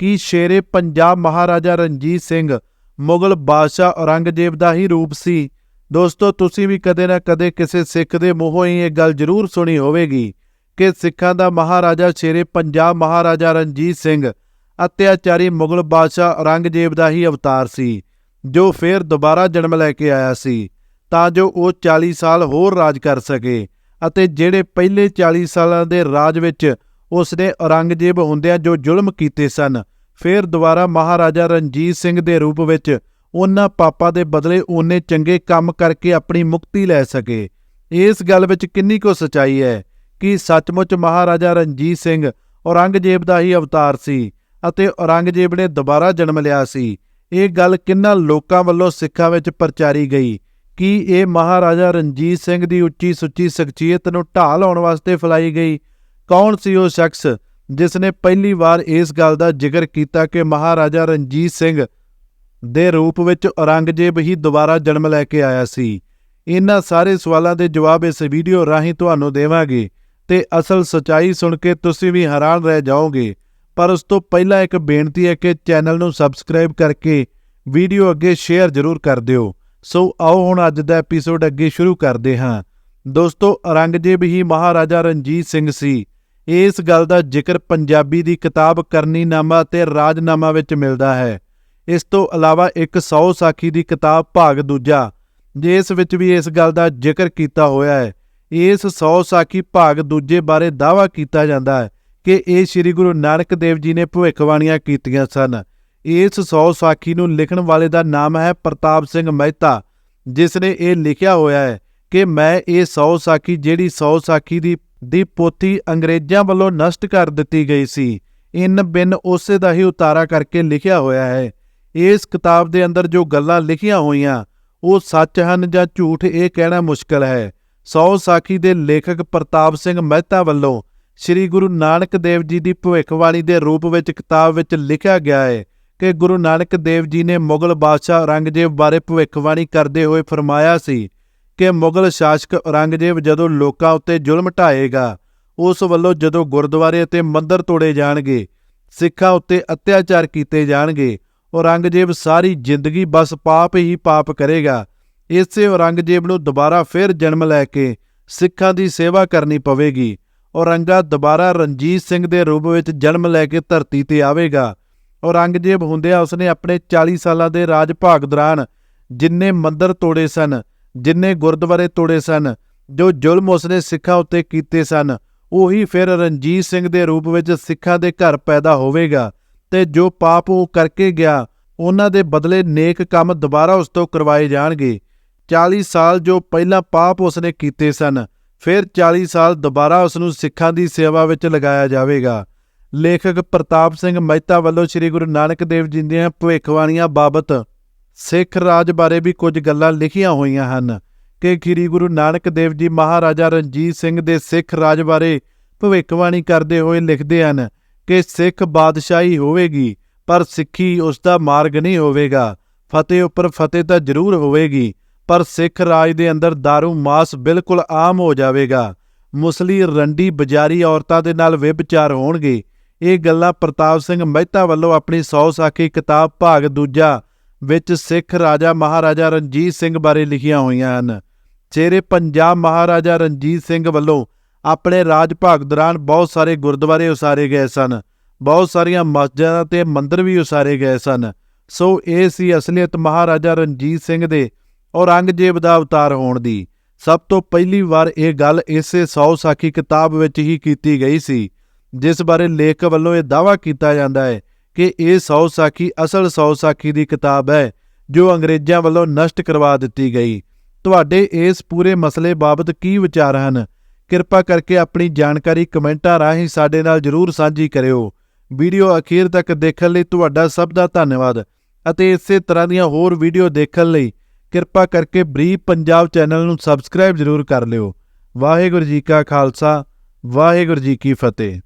ਕਿ ਸ਼ੇਰੇ ਪੰਜਾਬ ਮਹਾਰਾਜਾ ਰਣਜੀਤ ਸਿੰਘ, ਮੁਗਲ ਬਾਦਸ਼ਾਹ ਔਰੰਗਜ਼ੇਬ ਦਾ ਹੀ ਰੂਪ ਸੀ? ਦੋਸਤੋ, ਤੁਸੀਂ ਵੀ ਕਦੇ ਨਾ ਕਦੇ ਕਿਸੇ ਸਿੱਖ ਦੇ ਮੂੰਹੋਂ ਹੀ ਇਹ ਗੱਲ ਜ਼ਰੂਰ ਸੁਣੀ ਹੋਵੇਗੀ ਕਿ ਸਿੱਖਾਂ ਦਾ ਮਹਾਰਾਜਾ ਸ਼ੇਰੇ ਪੰਜਾਬ ਮਹਾਰਾਜਾ ਰਣਜੀਤ ਸਿੰਘ, ਅਤਿਆਚਾਰੀ ਮੁਗਲ ਬਾਦਸ਼ਾਹ ਔਰੰਗਜ਼ੇਬ ਦਾ ਹੀ ਅਵਤਾਰ ਸੀ, ਜੋ ਫੇਰ ਦੁਬਾਰਾ ਜਨਮ ਲੈ ਕੇ ਆਇਆ ਸੀ, ਤਾਂ ਜੋ ਉਹ 40 ਸਾਲ ਹੋਰ ਰਾਜ ਕਰ ਸਕੇ ਅਤੇ ਜਿਹੜੇ ਪਹਿਲੇ 40 ਸਾਲਾਂ ਦੇ ਰਾਜ ਵਿੱਚ ਉਸ ਨੇ ਔਰੰਗਜ਼ੇਬ ਹੁੰਦਿਆਂ ਜੋ ਜ਼ੁਲਮ ਕੀਤੇ ਸਨ, ਫਿਰ ਦੁਬਾਰਾ ਮਹਾਰਾਜਾ ਰਣਜੀਤ ਸਿੰਘ ਦੇ ਰੂਪ ਵਿੱਚ ਉਹਨਾਂ ਪਾਪਾਂ ਦੇ ਬਦਲੇ ਉਹਨੇ ਚੰਗੇ ਕੰਮ ਕਰਕੇ ਆਪਣੀ ਮੁਕਤੀ ਲੈ ਸਕੇ। ਇਸ ਗੱਲ ਵਿੱਚ ਕਿੰਨੀ ਕੁ ਸਚਾਈ ਹੈ ਕਿ ਸੱਚਮੁੱਚ ਮਹਾਰਾਜਾ ਰਣਜੀਤ ਸਿੰਘ ਔਰੰਗਜ਼ੇਬ ਦਾ ਹੀ ਅਵਤਾਰ ਸੀ ਅਤੇ ਔਰੰਗਜ਼ੇਬ ਨੇ ਦੁਬਾਰਾ ਜਨਮ ਲਿਆ ਸੀ। ਇਹ ਗੱਲ ਕਿੰਨਾ ਲੋਕਾਂ ਵੱਲੋਂ ਸਿੱਖਾਂ ਵਿੱਚ ਪ੍ਰਚਾਰੀ ਗਈ ਕਿ ਇਹ ਮਹਾਰਾਜਾ ਰਣਜੀਤ ਸਿੰਘ ਦੀ ਉੱਚੀ ਸੁੱਚੀ ਸ਼ਖਸੀਅਤ ਨੂੰ ਢਾਹ ਲਾਉਣ ਵਾਸਤੇ ਫੈਲਾਈ ਗਈ ਕੌਣ ਸੀ ਉਹ ਸ਼ਖਸ ਜਿਸ ਨੇ ਪਹਿਲੀ ਵਾਰ ਇਸ ਗੱਲ ਦਾ ਜ਼ਿਕਰ ਕੀਤਾ ਕਿ ਮਹਾਰਾਜਾ ਰਣਜੀਤ ਸਿੰਘ ਦੇ ਰੂਪ ਵਿੱਚ ਔਰੰਗਜ਼ੇਬ ਹੀ ਦੁਬਾਰਾ ਜਨਮ ਲੈ ਕੇ ਆਇਆ ਸੀ? ਇਹਨਾਂ ਸਾਰੇ ਸਵਾਲਾਂ ਦੇ ਜਵਾਬ ਇਸ ਵੀਡੀਓ ਰਾਹੀਂ ਤੁਹਾਨੂੰ ਦੇਵਾਂਗੇ ਤੇ ਅਸਲ ਸਚਾਈ ਸੁਣ ਕੇ ਤੁਸੀਂ ਵੀ ਹੈਰਾਨ ਰਹਿ ਜਾਓਗੇ। ਪਰ ਉਸ ਤੋਂ ਪਹਿਲਾਂ ਇੱਕ ਬੇਨਤੀ ਹੈ ਕਿ ਚੈਨਲ ਨੂੰ ਸਬਸਕ੍ਰਾਈਬ ਕਰਕੇ ਵੀਡੀਓ ਅੱਗੇ ਸ਼ੇਅਰ ਜ਼ਰੂਰ ਕਰ ਦਿਓ। ਸੋ ਆਓ ਹੁਣ ਅੱਜ ਦਾ ਐਪੀਸੋਡ ਅੱਗੇ ਸ਼ੁਰੂ ਕਰਦੇ ਹਾਂ। ਦੋਸਤੋ, ਔਰੰਗਜ਼ੇਬ ਹੀ ਮਹਾਰਾਜਾ ਰਣਜੀਤ ਸਿੰਘ ਸੀ। ਇਸ ਗੱਲ ਦਾ ਜ਼ਿਕਰ ਪੰਜਾਬੀ ਦੀ ਕਿਤਾਬ ਕਰਨੀਨਾਮਾ ਅਤੇ ਰਾਜਨਾਮਾ ਵਿੱਚ ਮਿਲਦਾ ਹੈ। ਇਸ ਤੋਂ ਇਲਾਵਾ ਇੱਕ 100 ਸਾਖੀ ਦੀ ਕਿਤਾਬ ਭਾਗ ਦੂਜਾ, ਜਿਸ ਵਿੱਚ ਵੀ ਇਸ ਗੱਲ ਦਾ ਜ਼ਿਕਰ ਕੀਤਾ ਹੋਇਆ ਹੈ। ਇਸ 100 ਸਾਖੀ ਭਾਗ ਦੂਜੇ ਬਾਰੇ ਦਾਅਵਾ ਕੀਤਾ ਜਾਂਦਾ ਹੈ ਕਿ ਇਹ ਸ੍ਰੀ ਗੁਰੂ ਨਾਨਕ ਦੇਵ ਜੀ ਨੇ ਭਵਿੱਖਬਾਣੀਆਂ ਕੀਤੀਆਂ ਸਨ। ਇਸ 100 ਸਾਖੀ ਨੂੰ ਲਿਖਣ ਵਾਲੇ ਦਾ ਨਾਮ ਹੈ ਪ੍ਰਤਾਪ ਸਿੰਘ ਮਹਿਤਾ, ਜਿਸ ਨੇ ਇਹ ਲਿਖਿਆ ਹੋਇਆ ਹੈ ਕਿ ਮੈਂ ਇਹ 100 ਸਾਖੀ ਜਿਹੜੀ 100 ਸਾਖੀ ਦੀ ਦੀ ਪੋਥੀ ਅੰਗਰੇਜ਼ਾਂ ਵੱਲੋਂ ਨਸ਼ਟ ਕਰ ਦਿੱਤੀ ਗਈ ਸੀ। ਇਨ ਬਿਨ ਉਸੇ ਦਾ ਹੀ ਉਤਾਰਾ ਕਰਕੇ ਲਿਖਿਆ ਹੋਇਆ ਹੈ। ਇਸ ਕਿਤਾਬ ਦੇ ਅੰਦਰ ਜੋ ਗੱਲਾਂ ਲਿਖੀਆਂ ਹੋਈਆਂ, ਉਹ ਸੱਚ ਹਨ ਜਾਂ ਝੂਠ, ਇਹ ਕਹਿਣਾ ਮੁਸ਼ਕਲ ਹੈ। ਸੌ ਸਾਖੀ ਦੇ ਲੇਖਕ ਪ੍ਰਤਾਪ ਸਿੰਘ ਮਹਿਤਾ ਵੱਲੋਂ ਸ੍ਰੀ ਗੁਰੂ ਨਾਨਕ ਦੇਵ ਜੀ ਦੀ ਭਵਿੱਖਬਾਣੀ ਦੇ ਰੂਪ ਵਿੱਚ ਕਿਤਾਬ ਵਿੱਚ ਲਿਖਿਆ ਗਿਆ ਹੈ ਕਿ ਗੁਰੂ ਨਾਨਕ ਦੇਵ ਜੀ ਨੇ ਮੁਗਲ ਬਾਦਸ਼ਾਹ ਔਰੰਗਜ਼ੇਬ ਬਾਰੇ ਭਵਿੱਖਬਾਣੀ ਕਰਦੇ ਹੋਏ ਫਰਮਾਇਆ ਸੀ ਕਿ ਮੁਗਲ ਸ਼ਾਸਕ ਔਰੰਗਜ਼ੇਬ ਜਦੋਂ ਲੋਕਾਂ ਉੱਤੇ ਜ਼ੁਲਮ ਢਾਏਗਾ, ਉਸ ਵੱਲੋਂ ਜਦੋਂ ਗੁਰਦੁਆਰੇ ਅਤੇ ਮੰਦਰ ਤੋੜੇ ਜਾਣਗੇ, ਸਿੱਖਾਂ ਉੱਤੇ ਅਤਿਆਚਾਰ ਕੀਤੇ ਜਾਣਗੇ, ਔਰੰਗਜ਼ੇਬ ਸਾਰੀ ਜ਼ਿੰਦਗੀ ਬਸ ਪਾਪ ਹੀ ਪਾਪ ਕਰੇਗਾ। ਇਸੇ ਔਰੰਗਜ਼ੇਬ ਨੂੰ ਦੁਬਾਰਾ ਫਿਰ ਜਨਮ ਲੈ ਕੇ ਸਿੱਖਾਂ ਦੀ ਸੇਵਾ ਕਰਨੀ ਪਵੇਗੀ। ਔਰੰਗਾ ਦੁਬਾਰਾ ਰਣਜੀਤ ਸਿੰਘ ਦੇ ਰੂਪ ਵਿੱਚ ਜਨਮ ਲੈ ਕੇ ਧਰਤੀ ਤੇ ਆਵੇਗਾ। ਔਰੰਗਜ਼ੇਬ ਹੁੰਦਿਆਂ ਉਸਨੇ ਆਪਣੇ 40 ਸਾਲਾਂ ਦੇ ਰਾਜ ਭਾਗ ਦੌਰਾਨ ਜਿੰਨੇ ਮੰਦਰ ਤੋੜੇ ਸਨ ਜਿੰਨੇ ਗੁਰਦੁਆਰੇ ਤੋੜੇ ਸਨ, ਜੋ ਜ਼ੁਲਮ ਉਸਨੇ ਸਿੱਖਾਂ ਉੱਤੇ ਕੀਤੇ ਸਨ, ਉਹੀ ਫਿਰ ਰਣਜੀਤ ਸਿੰਘ ਦੇ ਰੂਪ ਵਿੱਚ ਸਿੱਖਾਂ ਦੇ ਘਰ ਪੈਦਾ ਹੋਵੇਗਾ ਤੇ ਜੋ ਪਾਪ ਉਹ ਕਰਕੇ ਗਿਆ, ਉਹਨਾਂ ਦੇ ਬਦਲੇ ਨੇਕ ਕੰਮ ਦੁਬਾਰਾ ਉਸ ਤੋਂ ਕਰਵਾਏ ਜਾਣਗੇ। 40 ਸਾਲ ਜੋ ਪਹਿਲਾਂ ਪਾਪ ਉਸਨੇ ਕੀਤੇ ਸਨ, ਫਿਰ 40 ਸਾਲ ਦੁਬਾਰਾ ਉਸ ਨੂੰ ਸਿੱਖਾਂ ਦੀ ਸੇਵਾ ਵਿੱਚ ਲਗਾਇਆ ਜਾਵੇਗਾ। ਲੇਖਕ ਪ੍ਰਤਾਪ ਸਿੰਘ ਮਹਿਤਾ ਵੱਲੋਂ ਸ੍ਰੀ ਗੁਰੂ ਨਾਨਕ ਦੇਵ ਜੀ ਦੀਆਂ ਭਵਿੱਖਬਾਣੀਆਂ ਬਾਬਤ ਸਿੱਖ ਰਾਜ ਬਾਰੇ ਵੀ ਕੁਝ ਗੱਲਾਂ ਲਿਖੀਆਂ ਹੋਈਆਂ ਹਨ ਕਿ ਸ੍ਰੀ ਗੁਰੂ ਨਾਨਕ ਦੇਵ ਜੀ ਮਹਾਰਾਜਾ ਰਣਜੀਤ ਸਿੰਘ ਦੇ ਸਿੱਖ ਰਾਜ ਬਾਰੇ ਭਵਿੱਖਬਾਣੀ ਕਰਦੇ ਹੋਏ ਲਿਖਦੇ ਹਨ ਕਿ ਸਿੱਖ ਬਾਦਸ਼ਾਹੀ ਹੋਵੇਗੀ, ਪਰ ਸਿੱਖੀ ਉਸ ਦਾ ਮਾਰਗ ਨਹੀਂ ਹੋਵੇਗਾ। ਫਤਿਹ ਉੱਪਰ ਫਤਿਹ ਤਾਂ ਜ਼ਰੂਰ ਹੋਵੇਗੀ, ਪਰ ਸਿੱਖ ਰਾਜ ਦੇ ਅੰਦਰ दारू ਮਾਸ ਬਿਲਕੁਲ ਆਮ ਹੋ ਜਾਵੇਗਾ। ਮੁਸਲੀ ਰੰਡੀ ਬਜ਼ਾਰੀ ਔਰਤਾਂ ਦੇ ਨਾਲ ਵਿਭਚਾਰ ਹੋਣਗੇ। ਇਹ ਗੱਲਾਂ ਪ੍ਰਤਾਪ ਸਿੰਘ ਮਹਿਤਾ ਵੱਲੋਂ ਆਪਣੀ 100 ਸਾਖੀ ਕਿਤਾਬ ਭਾਗ ਦੂਜਾ ਵਿੱਚ ਸਿੱਖ ਰਾਜਾ ਮਹਾਰਾਜਾ ਰਣਜੀਤ ਸਿੰਘ ਬਾਰੇ ਲਿਖੀਆਂ ਹੋਈਆਂ ਹਨ। ਚਿਹਰੇ ਪੰਜਾਬ ਮਹਾਰਾਜਾ ਰਣਜੀਤ ਸਿੰਘ ਵੱਲੋਂ ਆਪਣੇ ਰਾਜ ਭਾਗ ਦੌਰਾਨ ਬਹੁਤ ਸਾਰੇ ਗੁਰਦੁਆਰੇ ਉਸਾਰੇ ਗਏ ਸਨ। ਬਹੁਤ ਸਾਰੀਆਂ ਮਸਜਿਦਾਂ ਤੇ ਮੰਦਿਰ ਵੀ ਉਸਾਰੇ ਗਏ ਸਨ। ਸੋ ਇਹ ਸੀ ਅਸਲੀਅਤ ਮਹਾਰਾਜਾ ਰਣਜੀਤ ਸਿੰਘ ਦੇ ਔਰੰਗਜ਼ੇਬ ਦਾ ਅਵਤਾਰ ਹੋਣ ਦੀ। ਸਭ ਤੋਂ ਪਹਿਲੀ ਵਾਰ ਇਹ ਗੱਲ ਇਸੇ 100 ਸਾਖੀ ਕਿਤਾਬ ਵਿੱਚ ਹੀ ਕੀਤੀ ਗਈ ਸੀ, ਜਿਸ ਬਾਰੇ ਲੇਖਕ ਵੱਲੋਂ ਇਹ ਦਾਅਵਾ ਕੀਤਾ ਜਾਂਦਾ ਹੈ ਕਿ ਇਹ ਸੌ ਸਾਖੀ ਅਸਲ ਸੌ ਸਾਖੀ ਦੀ ਕਿਤਾਬ ਹੈ, ਜੋ ਅੰਗਰੇਜ਼ਾਂ ਵੱਲੋਂ ਨਸ਼ਟ ਕਰਵਾ ਦਿੱਤੀ ਗਈ। ਤੁਹਾਡੇ ਇਸ ਪੂਰੇ ਮਸਲੇ ਬਾਬਤ ਕੀ ਵਿਚਾਰ ਹਨ? ਕਿਰਪਾ ਕਰਕੇ ਆਪਣੀ ਜਾਣਕਾਰੀ ਕਮੈਂਟਾਂ ਰਾਹੀਂ ਸਾਡੇ ਨਾਲ ਜਰੂਰ ਸਾਂਝੀ ਕਰਿਓ। ਵੀਡੀਓ ਅਖੀਰ ਤੱਕ ਦੇਖਣ ਲਈ ਤੁਹਾਡਾ ਸਭ ਦਾ ਧੰਨਵਾਦ। ਅਤੇ ਇਸੇ ਤਰ੍ਹਾਂ ਦੀਆਂ ਹੋਰ ਵੀਡੀਓ ਦੇਖਣ ਲਈ ਕਿਰਪਾ ਕਰਕੇ ਬਰੀਫ ਪੰਜਾਬ ਚੈਨਲ ਨੂੰ ਸਬਸਕ੍ਰਾਈਬ ਜਰੂਰ ਕਰ ਲਿਓ। ਵਾਹਿਗੁਰੂ ਜੀ ਕਾ ਖਾਲਸਾ, ਵਾਹਿਗੁਰੂ ਜੀ ਕੀ ਫਤਿਹ।